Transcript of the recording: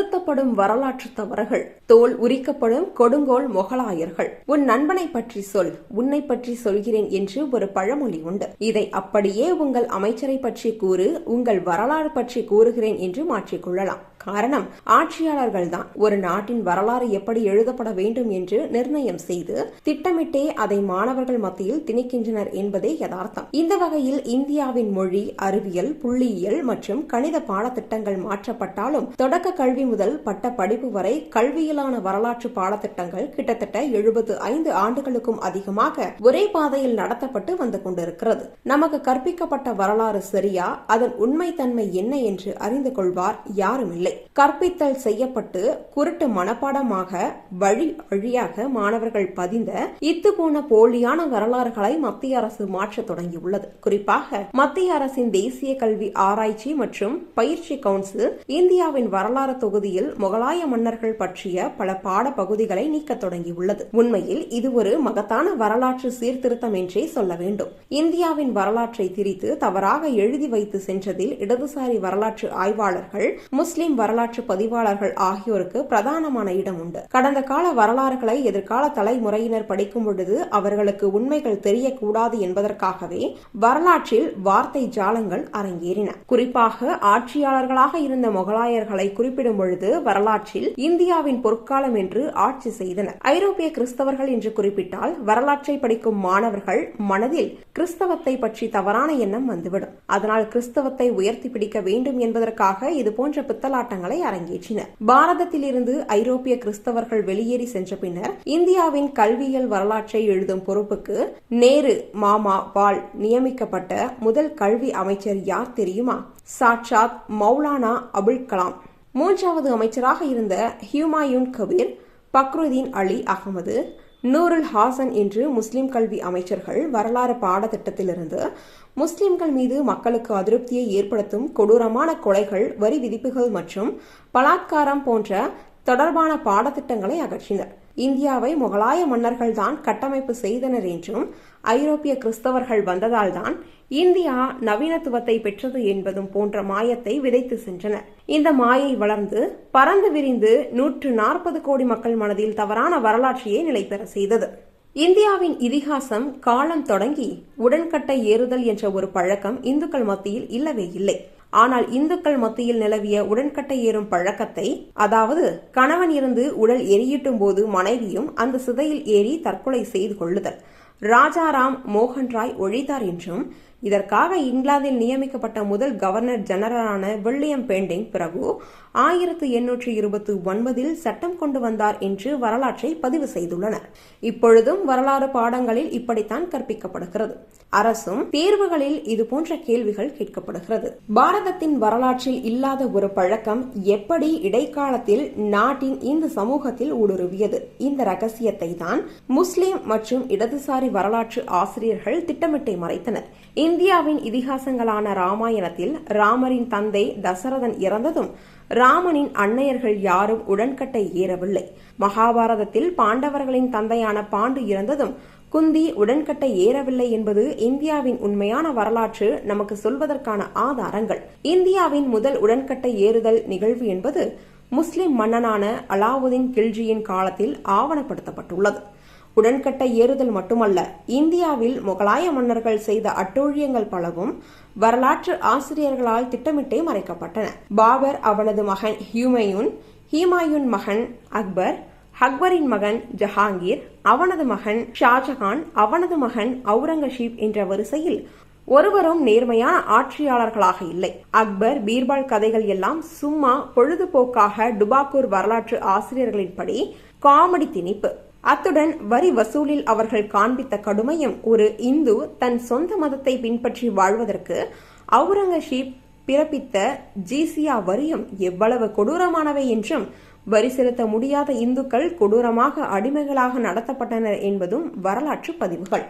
திருத்தப்படும் வரலாற்று தவறுகள். தோல் உரிக்கப்படும் கொடுங்கோல் மொகலாயர்கள். உன் நண்பனை பற்றி சொல் உன்னை பற்றி சொல்கிறேன் என்று ஒரு பழமொழி உண்டு. இதை அப்படியே உங்கள் அமைச்சரை பற்றி கூறு உங்கள் வரலாறு பற்றி கூறுகிறேன் என்று மாற்றிக்கொள்ளலாம் காரணம் ஆட்சியாளர்கள் தான் ஒரு நாட்டின் வரலாறு எப்படி எழுதப்பட வேண்டும் என்று நிர்ணயம் செய்து திட்டமிட்டே அதை மாணவர்கள் மத்தியில் திணிக்கின்றனர் என்பதே யதார்த்தம். இந்த வகையில் இந்தியாவின் மொழி அறிவியல் புள்ளியியல் மற்றும் கணித பாடத்திட்டங்கள் மாற்றப்பட்டாலும் தொடக்க கல்வி முதல் பட்ட படிப்பு வரை கல்வியிலான வரலாற்று பாடத்திட்டங்கள் கிட்டத்தட்ட எழுபது ஐந்து ஆண்டுகளுக்கும் அதிகமாக ஒரே பாதையில் நடத்தப்பட்டு வந்து கொண்டிருக்கிறது. நமக்கு கற்பிக்கப்பட்ட வரலாறு சரியா? அதன் உண்மைத்தன்மை என்ன என்று அறிந்து கொள்வார் யாரும் இல்லை கற்பித்தல் செய்யப்பட்டு குருட்டு மனப்பாடமாக வழி வழியாக மாணவர்கள் பதிந்த இத்து போன போலியான வரலாறுகளை மத்திய அரசு மாற்ற தொடங்கியுள்ளது. குறிப்பாக மத்திய அரசின் தேசிய கல்வி ஆராய்ச்சி மற்றும் பயிற்சி கவுன்சில் இந்தியாவின் வரலாறு தொகுதியில் முகலாய மன்னர்கள் பற்றிய பல பாட பகுதிகளை நீக்க தொடங்கியுள்ளது. உண்மையில் இது ஒரு மகத்தான வரலாற்று சீர்திருத்தம் என்றே சொல்ல வேண்டும். இந்தியாவின் வரலாற்றை திரித்து தவறாக எழுதி வைத்து சென்றதில் இடதுசாரி வரலாற்று ஆய்வாளர்கள் முஸ்லிம் வரலாற்று பதிவாளர்கள் ஆகியோருக்கு பிரதானமான இடம் உண்டு. கடந்த கால வரலாறுகளை எதிர்கால தலைமுறையினர் படிக்கும் பொழுது அவர்களுக்கு உண்மைகள் தெரியக்கூடாது என்பதற்காகவே வரலாற்றில் வார்த்தை ஜாலங்கள் அரங்கேறின. குறிப்பாக ஆட்சியாளர்களாக இருந்த முகலாயர்களை குறிப்பிடும் பொழுது வரலாற்றில் இந்தியாவின் பொற்காலம் என்று ஆட்சி செய்தனர். ஐரோப்பிய கிறிஸ்தவர்கள் என்று குறிப்பிட்டால் வரலாற்றை படிக்கும் மாணவர்கள் மனதில் கிறிஸ்தவத்தை பற்றி தவறான எண்ணம் வந்துவிடும். அதனால் கிறிஸ்தவத்தை உயர்த்தி பிடிக்க வேண்டும் என்பதற்காக இது போன்ற பித்தலாட்டங்களை அரங்கேற்றினர் பாரதத்திலிருந்து ஐரோப்பிய கிறிஸ்தவர்கள் வெளியேறி சென்ற பின்னர் இந்தியாவின் கல்வியியல் வரலாற்றை எழுதும் பொறுப்புக்கு நேரு மாமா பால் நியமிக்கப்பட்ட முதல் கல்வி அமைச்சர் யார் தெரியுமா? சாட்சாத் மௌலானா அபுல் கலாம். மூன்றாவது அமைச்சராக இருந்த ஹியூமாயூன் கபீர் பக்ருதீன் அலி அகமது நூருல் ஹாசன் என்று முஸ்லிம் கல்வி அமைச்சர்கள் வரலாறு பாடத்திட்டத்திலிருந்து முஸ்லிம்கள் மீது மக்களுக்கு அதிருப்தியை ஏற்படுத்தும் கொடூரமான கொலைகள் வரி விதிப்புகள் மற்றும் பலாத்காரம் போன்ற தொடர்பான பாடத்திட்டங்களை அகற்றினர். இந்தியாவை முகலாய மன்னர்கள் தான் கட்டமைப்பு செய்தனர் என்றும் ஐரோப்பிய கிறிஸ்தவர்கள் வந்ததால்தான் இந்தியா நவீனத்துவத்தை பெற்றது என்பதும் போன்ற மாயத்தை விதைத்து சென்றனர் இந்த மாயை வளர்ந்து பறந்து விரிந்து நூற்று நாற்பது கோடி மக்கள் மனதில் தவறான வரலாற்றையே நிலை பெற செய்தது. இந்தியாவின் இதிகாசம் காலம் தொடங்கி உடன்கட்டை ஏறுதல் என்ற ஒரு பழக்கம் இந்துக்கள் மத்தியில் இல்லவே இல்லை. ஆனால் இந்துக்கள் மத்தியில் நிலவிய உடன்கட்டை ஏறும் பழக்கத்தை அதாவது கணவன் இருந்து உடல் எரியிட்டும் போது மனைவியும் அந்த சிதையில் ஏறி தற்கொலை செய்து கொள்ளுதல். ராஜாராம் மோகன் ராய் ஒழித்தார் என்றும் இதற்காக இங்கிலாந்தில் நியமிக்கப்பட்ட முதல் கவர்னர் ஜெனரலான வில்லியம் பெண்டிங் பிரபு ஆயிரத்து எண்ணூற்று இருபத்தி ஒன்பதில் சட்டம் கொண்டு வந்தார் என்று வரலாற்றை பதிவு செய்துள்ளனர். இப்பொழுதும் வரலாறு பாடங்களில் இப்படித்தான் கற்பிக்கப்படுகிறது. அரசும் தேர்வுகளில் இதுபோன்ற கேள்விகள் கேட்கப்படுகிறது. பாரதத்தின் வரலாற்றில் இல்லாத ஒரு பழக்கம் எப்படி இடைக்காலத்தில் நாட்டின் இந்த சமூகத்தில் ஊடுருவியது? இந்த ரகசியத்தை தான் முஸ்லிம் மற்றும் இடதுசாரி வரலாற்று ஆசிரியர்கள் திட்டமிட்டை மறைத்தனர். இந்தியாவின் இதிகாசங்களான ராமாயணத்தில் ராமரின் தந்தை தசரதன் இறந்ததும் ராமனின் அன்னையர்கள் யாரும் உடன்கட்டை ஏறவில்லை. மகாபாரதத்தில் பாண்டவர்களின் தந்தையான பாண்டு இறந்ததும் குந்தி உடன்கட்டை ஏறவில்லை என்பது இந்தியாவின் உண்மையான வரலாற்று நமக்கு சொல்வதற்கான ஆதாரங்கள். இந்தியாவின் முதல் உடன்கட்டை ஏறுதல் நிகழ்வு என்பது முஸ்லிம் மன்னனான அலாவுதீன் கில்ஜியின் காலத்தில் ஆவணப்படுத்தப்பட்டுள்ளது. உடன்கட்டை ஏறுதல் மட்டுமல்ல இந்தியாவில் முகலாய மன்னர்கள் செய்த அட்டூழியங்கள் பலவும் வரலாற்று ஆசிரியர்களால் திட்டமிட்டே மறைக்கப்பட்டன. பாபர் அவனது மகன் ஹியூமயூன் ஹீமாயுன் மகன் அக்பர் அக்பரின் மகன் ஜஹாங்கீர் அவனது மகன் ஷாஜஹான் அவனது மகன் அவுரங்கசீப் என்ற வரிசையில் ஒருவரும் நேர்மையான ஆட்சியாளர்களாக இல்லை. அக்பர் பீர்பால் கதைகள் எல்லாம் சும்மா பொழுதுபோக்காக டுபாக்கூர் வரலாற்று ஆசிரியர்களின்படி காமெடி திணிப்பு. அத்துடன் வரி வசூலில் அவர்கள் காண்பித்த கடுமையும் ஒரு இந்து தன் சொந்த மதத்தை பின்பற்றி வாழ்வதற்கு அவுரங்கசீப் பிறப்பித்த ஜீசியா வரியும் எவ்வளவு கொடூரமானவை என்றும் வரி செலுத்த முடியாத இந்துக்கள் கொடூரமாக அடிமைகளாக நடத்தப்பட்டனர் என்பதும் வரலாற்று பதிவுகள்.